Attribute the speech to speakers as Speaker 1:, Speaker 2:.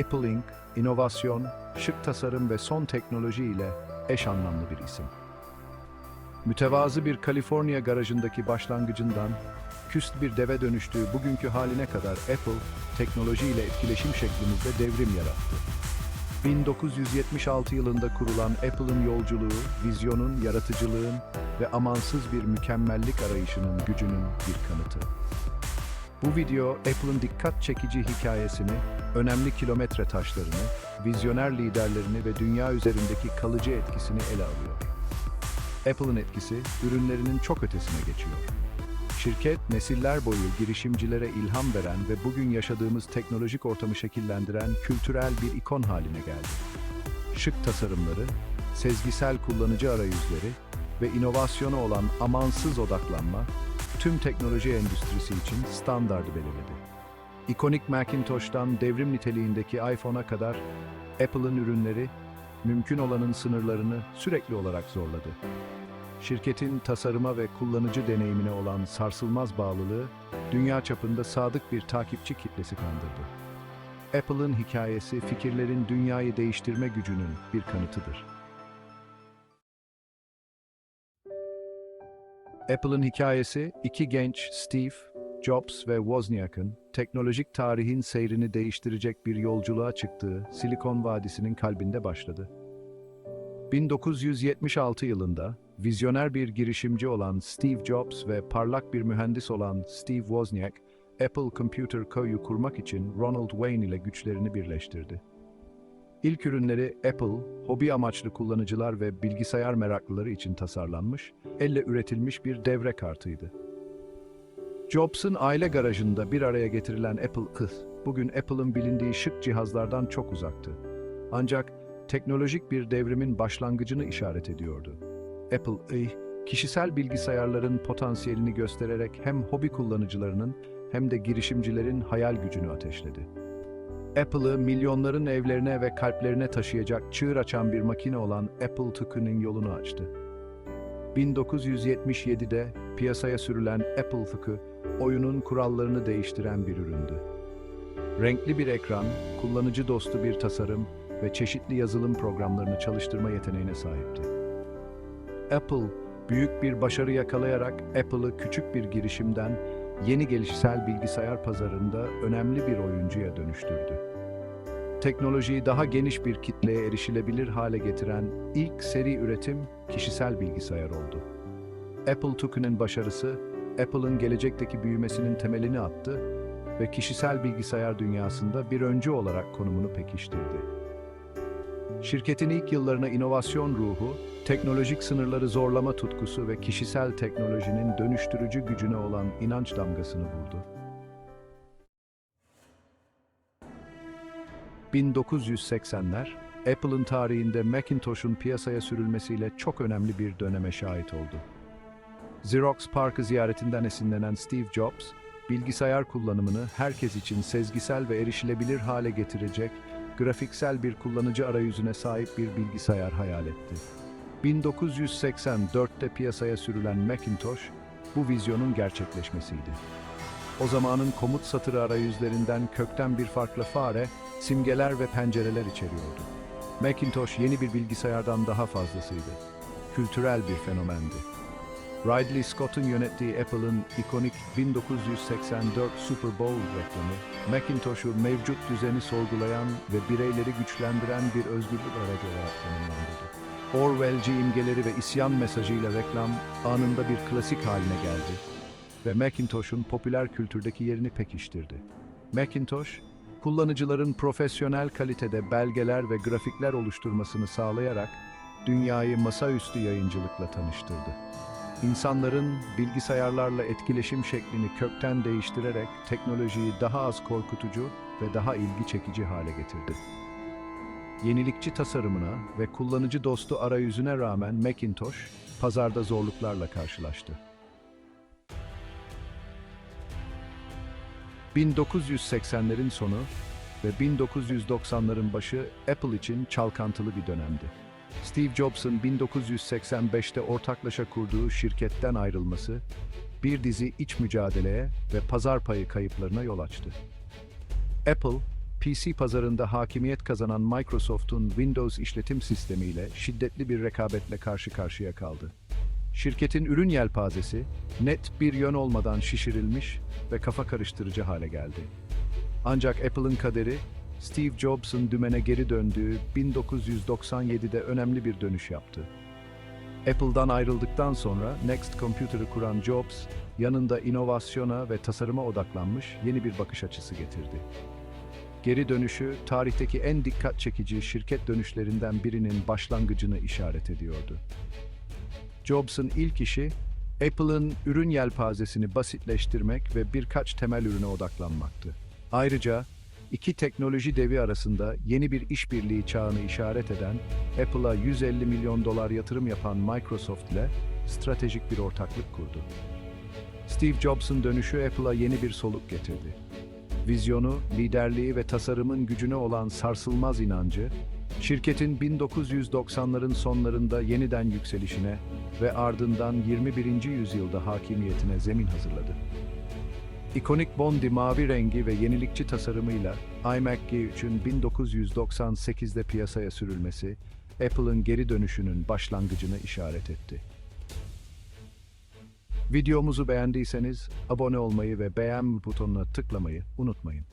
Speaker 1: Apple Inc., inovasyon, şık tasarım ve son teknoloji ile eş anlamlı bir isim. Mütevazı bir Kaliforniya garajındaki başlangıcından, küst bir deve dönüştüğü bugünkü haline kadar Apple, teknoloji ile etkileşim şeklimizde devrim yarattı. 1976 yılında kurulan Apple'ın yolculuğu, vizyonun, yaratıcılığın ve amansız bir mükemmellik arayışının gücünün bir kanıtı. Bu video Apple'ın dikkat çekici hikayesini, önemli kilometre taşlarını, vizyoner liderlerini ve dünya üzerindeki kalıcı etkisini ele alıyor. Apple'ın etkisi ürünlerinin çok ötesine geçiyor. Şirket, nesiller boyu girişimcilere ilham veren ve bugün yaşadığımız teknolojik ortamı şekillendiren kültürel bir ikon haline geldi. Şık tasarımları, sezgisel kullanıcı arayüzleri ve inovasyona olan amansız odaklanma, tüm teknoloji endüstrisi için standardı belirledi. İkonik Macintosh'tan devrim niteliğindeki iPhone'a kadar Apple'ın ürünleri, mümkün olanın sınırlarını sürekli olarak zorladı. Şirketin tasarıma ve kullanıcı deneyimine olan sarsılmaz bağlılığı, dünya çapında sadık bir takipçi kitlesi kandırdı. Apple'ın hikayesi, fikirlerin dünyayı değiştirme gücünün bir kanıtıdır. Apple'ın hikayesi, iki genç Steve, Jobs ve Wozniak'ın teknolojik tarihin seyrini değiştirecek bir yolculuğa çıktığı Silikon Vadisi'nin kalbinde başladı. 1976 yılında vizyoner bir girişimci olan Steve Jobs ve parlak bir mühendis olan Steve Wozniak, Apple Computer Co.'yu kurmak için Ronald Wayne ile güçlerini birleştirdi. İlk ürünleri Apple, hobi amaçlı kullanıcılar ve bilgisayar meraklıları için tasarlanmış, elle üretilmiş bir devre kartıydı. Jobs'ın aile garajında bir araya getirilen Apple kız, bugün Apple'ın bilindiği şık cihazlardan çok uzaktı. Ancak teknolojik bir devrimin başlangıcını işaret ediyordu. Apple I, kişisel bilgisayarların potansiyelini göstererek hem hobi kullanıcılarının hem de girişimcilerin hayal gücünü ateşledi. Apple'ı milyonların evlerine ve kalplerine taşıyacak çığır açan bir makine olan Apple II.'nin yolunu açtı. 1977'de piyasaya sürülen Apple II, oyunun kurallarını değiştiren bir üründü. Renkli bir ekran, kullanıcı dostu bir tasarım ve çeşitli yazılım programlarını çalıştırma yeteneğine sahipti. Apple, büyük bir başarı yakalayarak Apple'ı küçük bir girişimden yeni gelişsel bilgisayar pazarında önemli bir oyuncuya dönüştürdü. Teknolojiyi daha geniş bir kitleye erişilebilir hale getiren ilk seri üretim kişisel bilgisayar oldu. Apple II'nin başarısı, Apple'ın gelecekteki büyümesinin temelini attı ve kişisel bilgisayar dünyasında bir öncü olarak konumunu pekiştirdi. Şirketin ilk yıllarına inovasyon ruhu, teknolojik sınırları zorlama tutkusu ve kişisel teknolojinin dönüştürücü gücüne olan inanç damgasını vurdu. 1980'ler, Apple'ın tarihinde Macintosh'un piyasaya sürülmesiyle çok önemli bir döneme şahit oldu. Xerox Park'ı ziyaretinden esinlenen Steve Jobs, bilgisayar kullanımını herkes için sezgisel ve erişilebilir hale getirecek, grafiksel bir kullanıcı arayüzüne sahip bir bilgisayar hayal etti. 1984'te piyasaya sürülen Macintosh, bu vizyonun gerçekleşmesiydi. O zamanın komut satırı arayüzlerinden kökten bir farklı fare, simgeler ve pencereler içeriyordu. Macintosh yeni bir bilgisayardan daha fazlasıydı. Kültürel bir fenomendi. Ridley Scott'un yönettiği Apple'ın ikonik 1984 Super Bowl reklamı, Macintosh'u mevcut düzeni sorgulayan ve bireyleri güçlendiren bir özgürlük aracı olarak tanımlandırdı. Orwell'ci imgeleri ve isyan mesajıyla reklam anında bir klasik haline geldi ve Macintosh'un popüler kültürdeki yerini pekiştirdi. Macintosh, kullanıcıların profesyonel kalitede belgeler ve grafikler oluşturmasını sağlayarak dünyayı masaüstü yayıncılıkla tanıştırdı. İnsanların bilgisayarlarla etkileşim şeklini kökten değiştirerek teknolojiyi daha az korkutucu ve daha ilgi çekici hale getirdi. Yenilikçi tasarımına ve kullanıcı dostu arayüzüne rağmen Macintosh, pazarda zorluklarla karşılaştı. 1980'lerin sonu ve 1990'ların başı Apple için çalkantılı bir dönemdi. Steve Jobs'ın 1985'te ortaklaşa kurduğu şirketten ayrılması, bir dizi iç mücadeleye ve pazar payı kayıplarına yol açtı. Apple, PC pazarında hakimiyet kazanan Microsoft'un Windows işletim sistemiyle şiddetli bir rekabetle karşı karşıya kaldı. Şirketin ürün yelpazesi net bir yön olmadan şişirilmiş ve kafa karıştırıcı hale geldi. Ancak Apple'ın kaderi Steve Jobs'un dümene geri döndüğü 1997'de önemli bir dönüş yaptı. Apple'dan ayrıldıktan sonra Next Computer'ı kuran Jobs, yanında inovasyona ve tasarıma odaklanmış yeni bir bakış açısı getirdi. Geri dönüşü, tarihteki en dikkat çekici şirket dönüşlerinden birinin başlangıcını işaret ediyordu. Jobs'un ilk işi, Apple'ın ürün yelpazesini basitleştirmek ve birkaç temel ürüne odaklanmaktı. Ayrıca, iki teknoloji devi arasında yeni bir işbirliği çağını işaret eden, Apple'a 150 milyon dolar yatırım yapan Microsoft ile stratejik bir ortaklık kurdu. Steve Jobs'un dönüşü Apple'a yeni bir soluk getirdi. Vizyonu, liderliği ve tasarımın gücüne olan sarsılmaz inancı, şirketin 1990'ların sonlarında yeniden yükselişine ve ardından 21. yüzyılda hakimiyetine zemin hazırladı. İkonik Bondi mavi rengi ve yenilikçi tasarımıyla iMac G3'ün 1998'de piyasaya sürülmesi, Apple'ın geri dönüşünün başlangıcını işaret etti. Videomuzu beğendiyseniz abone olmayı ve beğen butonuna tıklamayı unutmayın.